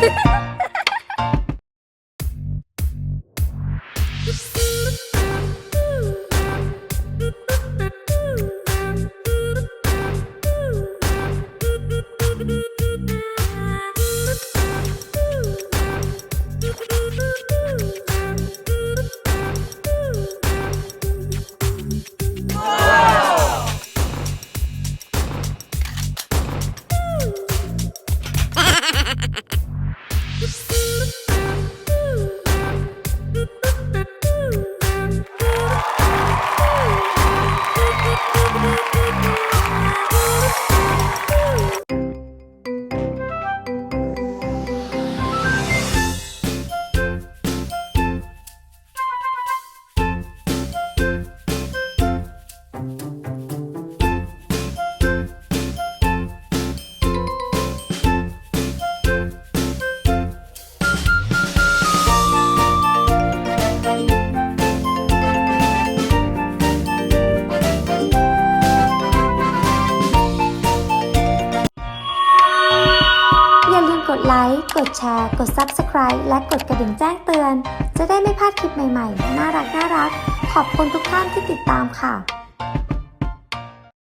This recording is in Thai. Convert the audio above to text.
Ha ha ha! กดไลค์ กดแชร์ กด Subscribe และกดกระดิ่งแจ้งเตือน จะได้ไม่พลาดคลิปใหม่ๆ น่ารักน่ารัก ขอบคุณทุกท่านที่ติดตามค่ะ